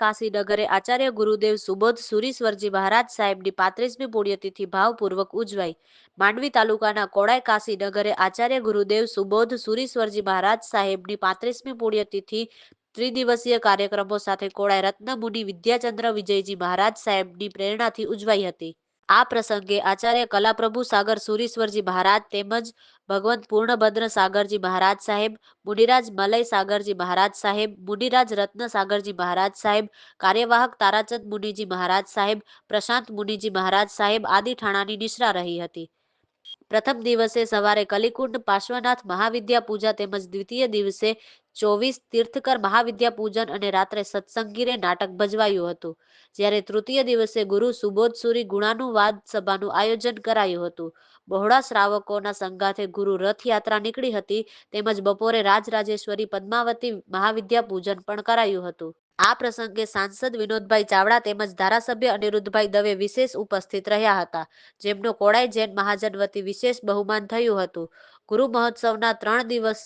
કાશી નગરે આચાર્ય ગુરુદેવ સુબોધ સુરીશ્વરજી મહારાજ સાહેબની પાંત્રીસમી પુણ્યતિથિ ભાવપૂર્વક ઉજવાઈ. માંડવી તાલુકાના કોડાય કાશી નગરે આચાર્ય ગુરુદેવ સુબોધ સુરીશ્વરજી મહારાજ સાહેબની પાંત્રીસમી પુણ્યતિથિ ત્રિદિવસીય કાર્યક્રમો સાથે કોડાય રત્નમુનિ વિદ્યાચંદ્ર વિજયજી મહારાજ સાહેબની પ્રેરણાથી ઉજવાઈ હતી. આ પ્રસંગે આચાર્ય કલાપ્રભુ સાગર સુરીશ્વરજી મહારાજ તેમજ ભગવંત પૂર્ણભદ્ર સાગરજી મહારાજ સાહેબ, મુનિરાજ મલય સાગરજી મહારાજ સાહેબ, મુનિરાજ રત્ન સાગરજી મહારાજ સાહેબ, કાર્યવાહક તારાચંદ મુનિજી મહારાજ સાહેબ, પ્રશાંત મુનિજી મહારાજ સાહેબ આદિ ઠાણાની નિશ્રા રહી હતી. પ્રથમ દિવસે સવારે કલિકુંડ પાર્શ્વનાથ મહાવિદ્યા પૂજા તેમજ દ્વિતીય દિવસે ચોવીસ તીર્થકર મહાવિદ્યા પૂજન અને રાત્રે સત્સંગીરે નાટક ભજવાયું હતું. જ્યારે તૃતીય દિવસે ગુરુ સુબોધસુરી ગુણાનુવાદ સભાનું આયોજન કરાયું હતું. બહોળા શ્રાવકોના સંગાથે ગુરુ રથયાત્રા નીકળી હતી, તેમજ બપોરે રાજરાજેશ્વરી પદ્માવતી મહાવિદ્યા પૂજન પણ કરાયું હતું. આ પ્રસંગે સાંસદ વિનોદભાઈ ચાવડા તેમજ ધારાસભ્ય અનિરુદ્ધભાઈ દવે વિશેષ ઉપસ્થિત રહ્યા હતા, જેમનો કોડાઈ જૈન મહાજન વતી વિશેષ બહુમાન થયું હતું. ગુરુ મહોત્સવના ત્રણ દિવસ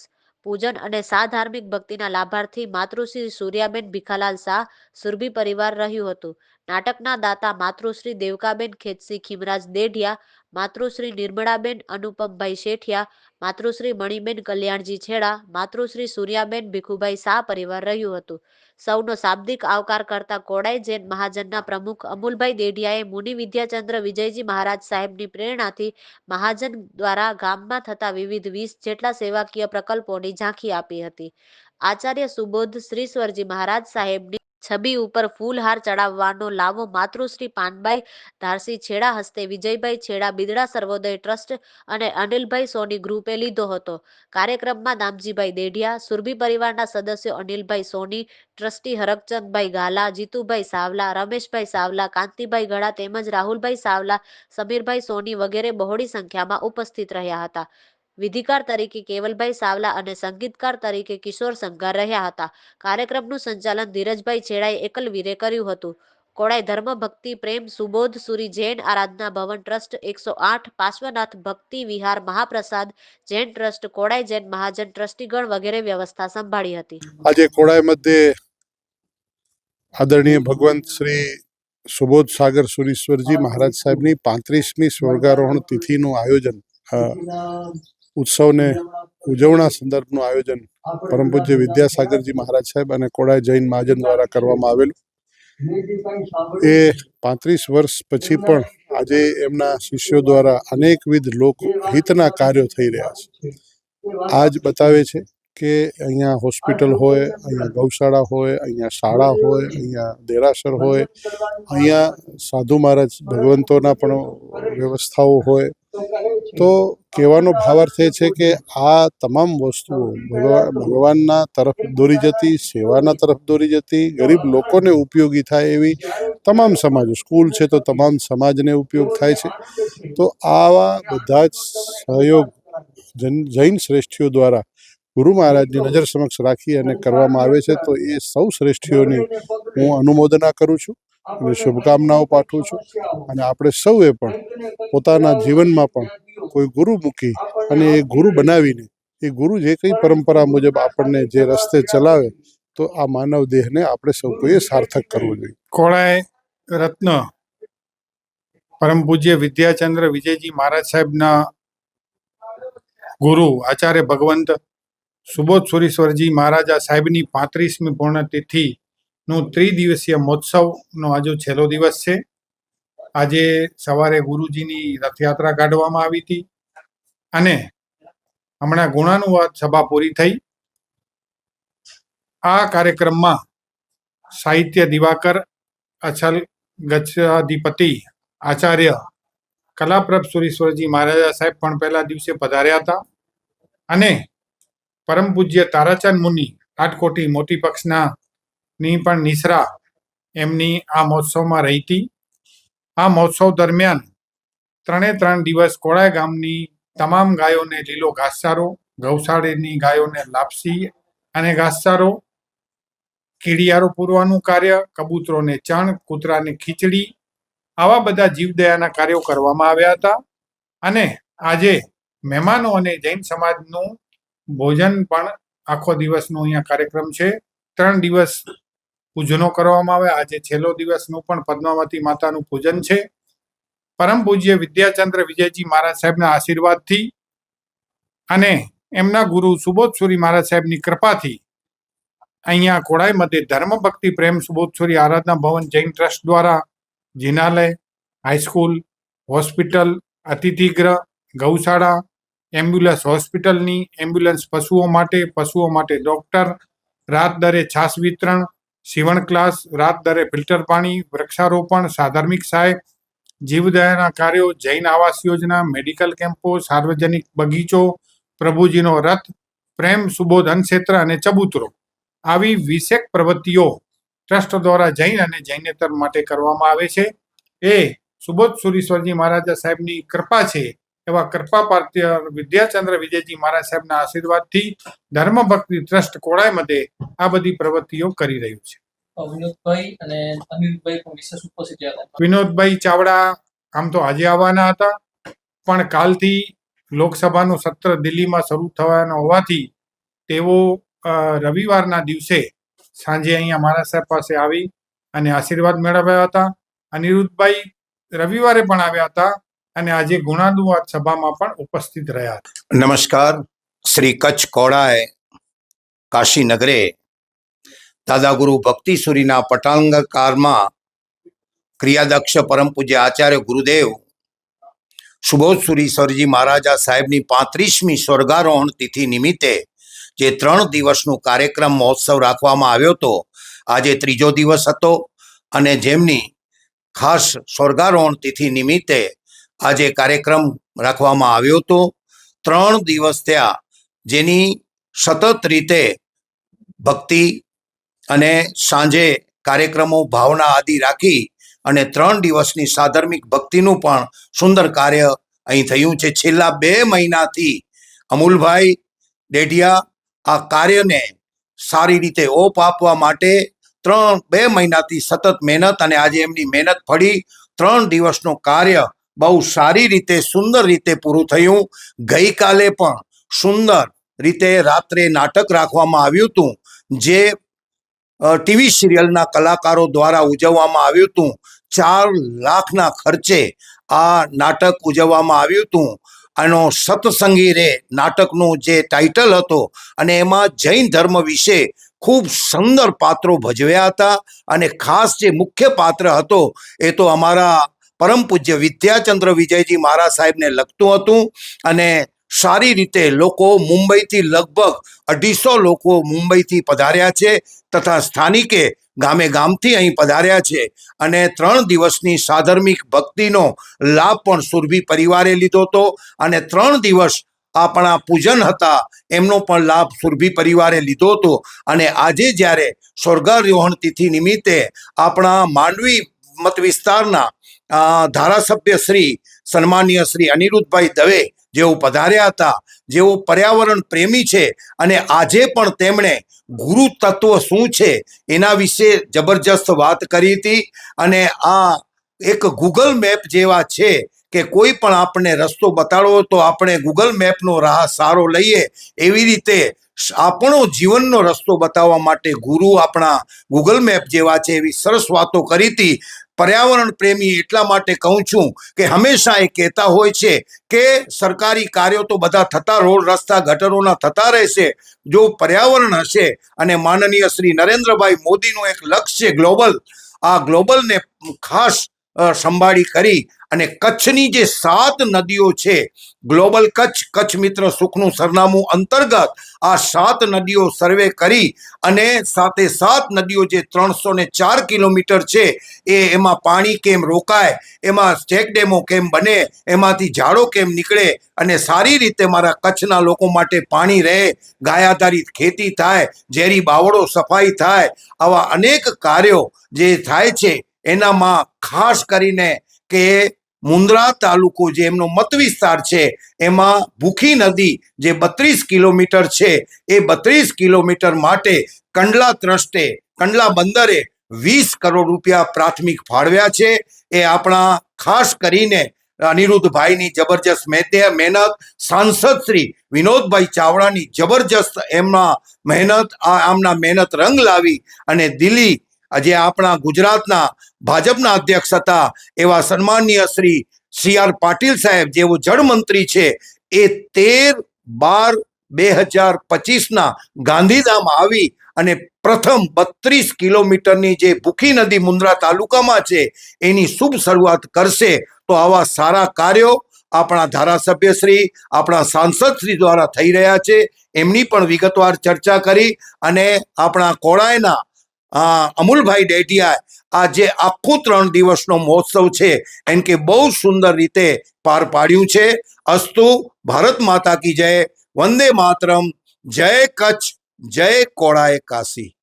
પૂજન અને સા ધાર્મિક ભક્તિના લાભાર્થી માતૃશ્રી સૂર્યાબેન ભીખાલાલ શાહ, સુરભી પરિવાર રહ્યું હતું. નાટકના દાતા માતૃશ્રી દેવકાબેન ખેતસી ખીમરાજ દેઢિયા માતૃશ્રી નિર્મળાબેન, અનુપમભાઈ શેઠિયા, માતૃશ્રી મણિબેન કલ્યાણજી છેડા, માતૃશ્રી સૂર્યાબેન ભીખુભાઈ શાહ પરિવાર રહ્યું હતું. સૌનો શાબ્દિક આવકાર કરતા કોડાઈ જૈન મહાજનના પ્રમુખ અમુલભાઈ દેઢિયાએ મુનિ વિદ્યાચંદ્ર વિજયજી મહારાજ સાહેબની પ્રેરણાથી મહાજન દ્વારા ગામમાં થતા વિવિધ વીસ જેટલા સેવાકીય પ્રકલ્પોની ઝાંખી આપી હતી. આચાર્ય સુબોધ શ્રીશ્વરજી મહારાજ સાહેબની છબી ઉપર ફૂલહાર ચડાવવાનો લાવો માતૃશ્રી પાનબાઈ, ધારસી છેડા હસ્તે વિજયભાઈ છેડા, બિદડા સર્વોદય ટ્રસ્ટ અને અનિલભાઈ સોની ગ્રુપે લીધો હતો. કાર્યક્રમમાં દામજીભાઈ દેઢિયા, સુરભી પરિવારના સદસ્યો અનિલભાઈ સોની, ટ્રસ્ટી હરકચંદભાઈ ગાલા, જીતુભાઈ સાવલા, રમેશભાઈ સાવલા, કાંતિભાઈ ગળા તેમજ રાહુલભાઈ સાવલા, સમીરભાઈ સોની વગેરે બહોળી સંખ્યામાં ઉપસ્થિત રહ્યા હતા. વિધિકાર તરીકે કેવલભાઈ સાવલા અને સંગીતકાર તરીકે કિશોર સંઘાર રહ્યા હતા. કાર્યક્રમનું સંચાલન ધીરજભાઈ છેડાએ એકલવીરે કર્યું હતું. કોડાઈ ધર્મ પ્રેમ સુબોધ સુરી જૈન આરાધના ભવન ટ્રસ્ટ એકસો આઠ પાર્શ્વનાથ ભક્તિ વિહાર મહાપ્રસાદ જૈન ટ્રસ્ટ કોડાઈ જૈન મહાજન ટ્રસ્ટીગણ વગેરે વ્યવસ્થા સંભાળી હતી. આજે કોડાઈ મધ્યે આદરણીય ભગવંત શ્રી સુબોધ સાગર સુરીશ્વરજી મહારાજ સાહેબની પાંત્રીસમી સ્વર્ગારોહણ તિથિનું આયોજન ઉત્સવને ઉજવણા સંદર્ભનું આયોજન પરમ પૂજ્ય વિદ્યાસાગરજી મહારાજ સાહેબ અને કોડાય જૈન મહાજન દ્વારા કરવામાં આવેલું. એ પાંત્રીસ વર્ષ પછી પણ આજે એમના શિષ્યો દ્વારા અનેકવિધ લોક હિતના કાર્યો થઈ રહ્યા છે. આજ બતાવે છે કે અહીંયા હોસ્પિટલ હોય, અહીંયા ગૌશાળા હોય, અહીંયા શાળા હોય, અહીંયા દેરાસર હોય, અહીંયા સાધુ મહારાજ ભગવંતોના પણ વ્યવસ્થાઓ હોય તો કહેવાનો ભાવાર્થ એ છે કે આ તમામ વસ્તુઓ ભગવાન, ભગવાનના તરફ દોરી જતી, સેવાના તરફ દોરી જતી, ગરીબ લોકોને ઉપયોગી થાય એવી તમામ સમાજો, સ્કૂલ છે તો તમામ સમાજને ઉપયોગ થાય છે. તો આવા બધા જ સહયોગ જૈન શ્રેષ્ઠીઓ દ્વારા ગુરુ મહારાજની નજર સમક્ષ રાખી અને કરવામાં આવે છે તો એ સૌ શ્રેષ્ઠીઓની હું અનુમોદના કરું છું. અને શુભકામનાઓ પાઠવું છું. અને આપણે સૌએ પણ પોતાના જીવનમાં પણ કોઈ ગુરુ મૂકી અને એ ગુરુ બનાવીને, એ ગુરુ જે કંઈ પરંપરા મુજબ આપણને જે રસ્તે ચલાવે, તો આ માનવ દેહને આપણે સૌ કોઈએ સાર્થક કરવું જોઈએ. કોળાએ રત્ન પરમ પૂજ્ય વિદ્યાચંદ્ર વિજયજી મહારાજ સાહેબના ગુરુ આચાર્ય ભગવંત સુબોધ સુરીશ્વરજી મહારાજા સાહેબની પાંત્રીસમી પૂર્ણતિથિ નું ત્રિદિવસીય મહોત્સવનો આજે છેલ્લો દિવસ છે. આજે સવારે ગુરુજીની રથયાત્રા કાઢવામાં આવી હતી અને હમણાં ગુણાનુવાદ સભા પૂરી થઈ. આ કાર્યક્રમમાં સાહિત્ય દિવાકર, અછલ ગચ્છાધિપતિ, આચાર્ય, કલાપ્રભ સુરેશ્વરજી મહારાજા સાહેબ પણ પહેલા દિવસે પધાર્યા હતા અને પરમ પૂજ્ય તારાચંદ મુનિ આટકોટી મોટી પક્ષના ની પણ નિસરા એમની આ મહોત્સવમાં રહી હતી. આ મહોત્સવ દરમિયાન ત્રણે ત્રણ દિવસ કોળાઈ ગામની તમામ ગાયોને લીલો ઘાસચારો, ગૌશાળાની ગાયોને લાપસી અને ઘાસચારો, કીડિયારો પૂરવાનું કાર્ય, કબૂતરોને ચણ, કૂતરાને ખીચડી, આવા બધા જીવદયાના કાર્યો કરવામાં આવ્યા હતા. અને આજે મહેમાનો અને જૈન સમાજનું ભોજન પણ આખો દિવસનો અહીંયા કાર્યક્રમ છે. ત્રણ દિવસ પૂજનો કરવામાં આવે. આજે છેલ્લો દિવસનું પણ પદ્માવતી માતાનું પૂજન છે. પરમ પૂજ્ય વિદ્યાચંદ્ર વિજયજી મહારાજ સાહેબના આશીર્વાદથી અને એમના ગુરુ સુબોધસુરી મહારાજ સાહેબની કૃપાથી અહીંયા કોડાઈ મધ્ય ધર્મ ભક્તિ પ્રેમ સુબોધસુરી આરાધના ભવન જૈન ટ્રસ્ટ દ્વારા જિનાલય, હાઈસ્કૂલ, હોસ્પિટલ અતિથિગ્રહ ગૌશાળા, એમ્બ્યુલન્સ હોસ્પિટલની એમ્બ્યુલન્સ પશુઓ માટે પશુઓ માટે ડોક્ટર, રાત દરે છાસ વિતરણ સીવણ ક્લાસ, રાત દરે ફિલ્ટર પાણી, વૃક્ષારોપણ, સાધાર્મિક સહાય જીવદયાના કાર્યો, જૈન આવાસ યોજના, મેડિકલ કેમ્પો, સાર્વજનિક બગીચો, પ્રભુજીનો રથ, પ્રેમ, સુબોધન ક્ષેત્ર અને ચબૂતરો. આવી વિશેક પ્રવૃત્તિઓ ટ્રસ્ટ દ્વારા જૈન અને જૈનેતર માટે કરવામાં આવે છે. એ સુબોધ સુરીશ્વરજી મહારાજા સાહેબની કૃપા છે એવા કૃપા પાર્થ્ય વિદ્યાચંદ્ર વિજયજી મહારાજ સાહેબના આશીર્વાદથી ધર્મ ભક્તિ ટ્રસ્ટ કોળાય મધ્યે આ બધી પ્રવૃત્તિઓ કરી રહ્યું છે. વિનોદભાઈ અને અનિરુદ્ધભાઈ પણ વિશેષ ઉપસ્થિત હતા. વિનોદભાઈ ચાવડા આમ તો આજે આવવાના હતા પણ કાલથી લોકસભાનું સત્ર દિલ્હીમાં શરૂ થવાનું હોવાથી તેઓ રવિવારના દિવસે સાંજે અહીંયા મહારાજ સાહેબ પાસે આવી અને આશીર્વાદ મેળવ્યા હતા. અનિરુદ્ધભાઈ રવિવારે પણ આવ્યા હતા અને આજે ગુણાદુવાદ સભામાં પણ ઉપસ્થિત રહ્યા નમસ્કાર. શ્રી કચ્છ કોળાએ કાશી નગરે દાદા ગુરુ ભક્તિસુરીના પટાંગકારમાં ક્રિયાદક્ષ પરમ પૂજ્ય આચાર્ય ગુરુદેવ સુબોધ સરજી મહારાજા સાહેબની પાંત્રીસમી સ્વર્ગારોહણ તિથિ નિમિત્તે જે ત્રણ દિવસનું કાર્યક્રમ મહોત્સવ રાખવામાં આવ્યો હતો, આજે ત્રીજો દિવસ હતો અને જેમની ખાસ સ્વર્ગારોહણ તિથિ નિમિત્તે આજે કાર્યક્રમ રાખવામાં આવ્યો હતો. ત્રણ દિવસ થયા જેની સતત રીતે ભક્તિ અને સાંજે કાર્યક્રમો ભાવના આદિ રાખી અને ત્રણ દિવસની સાધર્મિક ભક્તિનું પણ સુંદર કાર્ય અહીં થયું છે. છેલ્લા બે મહિનાથી અમૂલભાઈ ડેઢિયા આ કાર્યને સારી રીતે ઓપ આપવા માટે ત્રણ, બે મહિનાથી સતત મહેનત અને આજે એમની મહેનત ફળી ત્રણ દિવસનું કાર્ય બહુ સારી રીતે, સુંદર રીતે પૂરું થયું. ગઈકાલે પણ સુંદર રીતે રાત્રે નાટક રાખવામાં આવ્યું હતું, જે ટીવી સિરિયલના કલાકારો દ્વારા ઉજવવામાં આવ્યું હતું. ચાર લાખના ખર્ચે આ નાટક ઉજવવામાં આવ્યું હતું. આનો સત્સંગી રે નાટકનું જે ટાઇટલ હતો અને એમાં જૈન ધર્મ વિશે ખૂબ સુંદર પાત્રો ભજવ્યા હતા અને ખાસ જે મુખ્ય પાત્ર હતો એ તો અમારા પરમ પૂજ્ય વિદ્યાચંદ્ર વિજયજી મહારાજ સાહેબને લગતું હતું અને સારી રીતે લોકો મુંબઈથી લગભગ અઢીસો લોકો મુંબઈથી પધાર્યા છે તથા સ્થાનિકે ગામે ગામથી અહીં પધાર્યા છે અને ત્રણ દિવસની સાધર્મિક ભક્તિનો લાભ પણ સુરભી પરિવારે લીધો હતો અને ત્રણ દિવસ આપણા પૂજન હતા એમનો પણ લાભ સુરભી પરિવારે લીધો હતો અને આજે જ્યારે સ્વર્ગારોહણ તિથિ નિમિત્તે આપણા માંડવી મત વિસ્તારના ધારાસભ્ય શ્રી, સન્માનીય શ્રી અનિરુદ્ધભાઈ દવે જેઓ પધાર્યા હતા, જેઓ પર્યાવરણ પ્રેમી છે અને આજે પણ તેમણે ગુરુ તત્વ શું છે એના વિશે જબરજસ્ત વાત કરી હતી અને આ એક ગૂગલ મેપ જેવા છે કે કોઈ પણ આપણને રસ્તો બતાડવો તો આપણે ગૂગલ મેપનો રાહ સારો લઈએ એવી રીતે આપણો જીવનનો રસ્તો બતાવવા માટે ગુરુ આપણા ગૂગલ મેપ જેવા છે એવી સરસ વાતો કરી હતી. પર્યાવરણ પ્રેમી એટલા માટે કહું છું કે હંમેશા એ કહેતા હોય છે કે સરકારી કાર્યો તો બધા થતા રોડ, રસ્તા, ગટરોના થતા રહેશે. જો પર્યાવરણ હશે અને માનનીય શ્રી નરેન્દ્રભાઈ મોદીનું એક લક્ષ્ય ગ્લોબલ, આ ગ્લોબલને ખાસ સંભાળી કરી અને કચ્છની જે સાત નદીઓ છે, ગ્લોબલ કચ્છ કચ્છ મિત્ર સુખનું સરનામું અંતર્ગત આ સાત નદીઓ સર્વે કરી અને સાથે સાત નદીઓ જે ત્રણસો ને ચાર કિલોમીટર છે, એ એમાં પાણી કેમ રોકાય, એમાં ચેક ડેમો કેમ બને, એમાંથી ઝાડો કેમ નીકળે અને સારી રીતે મારા કચ્છના લોકો માટે પાણી રહે ગાય આધારિત ખેતી થાય, ઝેરી બાવળો સફાઈ થાય, આવા અનેક કાર્યો જે થાય છે એનામાં ખાસ કરીને કે મુન્દ્રા તાલુકો જે એમનો મત વિસ્તાર છે, એમાં ભૂખી નદી જે બત્રીસ કિલોમીટર છે, એ બત્રીસ કિલોમીટર માટે કંડલા ટ્રસ્ટે, કંડલા બંદરે વીસ કરોડ રૂપિયા પ્રાથમિક ફાળવ્યા છે. એ આપણા ખાસ કરીને અનિરુદ્ધભાઈની જબરજસ્ત મહેનત સાંસદ શ્રી વિનોદભાઈ ચાવડાની જબરજસ્ત એમના મહેનત, આ આમના મહેનત રંગ લાવી અને દિલ્હી આજે આપણા ગુજરાતના ભાજપના અધ્યક્ષ હતા એવા સન્માનીય શ્રી સી આર પાટીલ સાહેબ જેવો જળમંત્રી છે, એ તેર બાર બે હજાર પચીસના ગાંધીધામ આવી અને પ્રથમ બત્રીસ કિલોમીટરની જે ભૂખી નદી મુન્દ્રા તાલુકામાં છે, એની શુભ શરૂઆત કરશે. તો આવા સારા કાર્યો આપણા ધારાસભ્યશ્રી આપણા સાંસદશ્રી દ્વારા થઈ રહ્યા છે. એમની પણ વિગતવાર ચર્ચા કરી અને આપણા કોળાયના અમુલભાઈ ડેટિયા આ જે આખું ત્રણ દિવસનો મહોત્સવ છે. એમ કે બહુ સુંદર રીતે પાર પાડ્યું છે. અસ્તુ, ભારત માતા કી જય. વંદે માતરમ. જય કચ્છ, જય કોળાએ કાશી